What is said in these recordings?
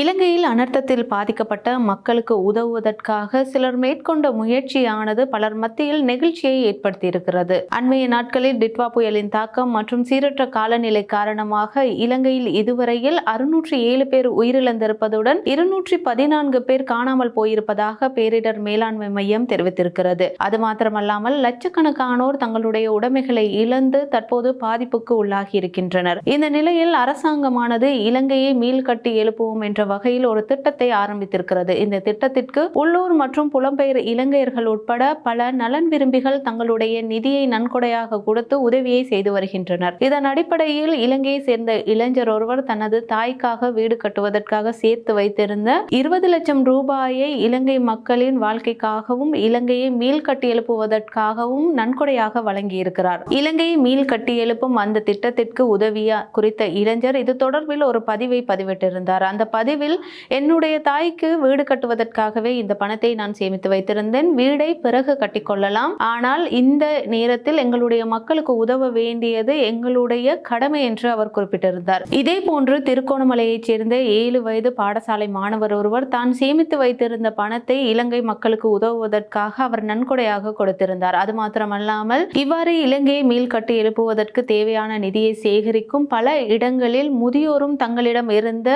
இலங்கையில் அனர்த்தத்தில் பாதிக்கப்பட்ட மக்களுக்கு உதவுவதற்காக சிலர் மேற்கொண்ட முயற்சியானது பலர் மத்தியில் நெகிழ்ச்சியை ஏற்படுத்தியிருக்கிறது. அண்மைய நாட்களில் டிட்வா புயலின் தாக்கம் மற்றும் சீரற்ற காலநிலை காரணமாக இலங்கையில் இதுவரையில் அறுநூற்றி ஏழு பேர் உயிரிழந்திருப்பதுடன் இருநூற்றி பதினான்கு பேர் காணாமல் போயிருப்பதாக பேரிடர் மேலாண்மை மையம் தெரிவித்திருக்கிறது. அது மாத்திரமல்லாமல் லட்சக்கணக்கானோர் தங்களுடைய உடைமைகளை இழந்து தற்போது பாதிப்புக்கு உள்ளாகி இருக்கின்றனர் இந்த நிலையில் அரசாங்கமானது இலங்கையை மீள்கட்டி எழுப்புவோம் என்ற வகையில் ஒரு திட்டத்தை ஆரம்பித்திருக்கிறது. இந்த திட்டத்திற்கு உள்ளூர் மற்றும் புலம்பெயர் இலங்கையர்கள் உட்பட பல நலன் விரும்பிகள் தங்களுடைய நிதியை நன்கொடையாக கொடுத்து உதவியை செய்து வருகின்றனர். இதன் அடிப்படையில் இலங்கையை சேர்ந்த இளைஞர் ஒருவர் தனது தாய்க்காக வீடு கட்டுவதற்காக சேர்த்து வைத்திருந்த இருபது லட்சம் ரூபாயை இலங்கை மக்களின் வாழ்க்கைக்காகவும் இலங்கையை மீள் கட்டி எழுப்புவதற்காகவும் நன்கொடையாக வழங்கியிருக்கிறார். இலங்கையை மீள் கட்டி எழுப்பும் அந்த திட்டத்திற்கு உதவிய குறித்த இளைஞர் இது தொடர்பில் ஒரு பதிவை பதிவிட்டிருந்தார். அந்த பதிவு விரைவில் என்னுடைய தாய்க்கு வீடு கட்டுவதற்காகவே இந்த பணத்தை நான் சேமித்து வைத்திருந்தேன். வீடை பிறகு கட்டிக்கொள்ளலாம். ஆனால் இந்த நேரத்தில் எங்களுடைய மக்களுக்கு உதவ வேண்டியது எங்களுடைய கடமை என்று அவர் குறிப்பிட்டிருந்தார். இதே போன்று திருகோணமலையைச் சேர்ந்த ஏழு வயது பாடசாலை மாணவர் ஒருவர் தான் சேமித்து வைத்திருந்த பணத்தை இலங்கை மக்களுக்கு உதவுவதற்காக அவர் நன்கொடையாக கொடுத்திருந்தார். அது மாத்திரமல்லாமல் இவ்வாறு இலங்கையை மீள்கட்டி எழுப்புவதற்கு தேவையான நிதியை சேகரிக்கும் பல இடங்களில் முதியோரும் தங்களிடம் இருந்த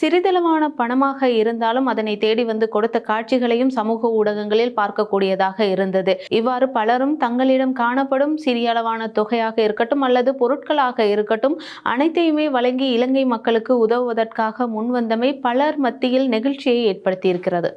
சிறிதளவு சிறிதளவான பணமாக இருந்தாலும் அதனை தேடி வந்து கொடுத்த காட்சிகளையும் சமூக ஊடகங்களில் பார்க்கக்கூடியதாக இருந்தது. இவ்வாறு பலரும் தங்களிடம் காணப்படும் சிறிய அளவான தொகையாக இருக்கட்டும் அல்லது பொருட்களாக இருக்கட்டும் அனைத்தையுமே வழங்கி இலங்கை மக்களுக்கு உதவுவதற்காக முன்வந்தமை பலர் மத்தியில் நெகிழ்ச்சியை ஏற்படுத்தியிருக்கிறது.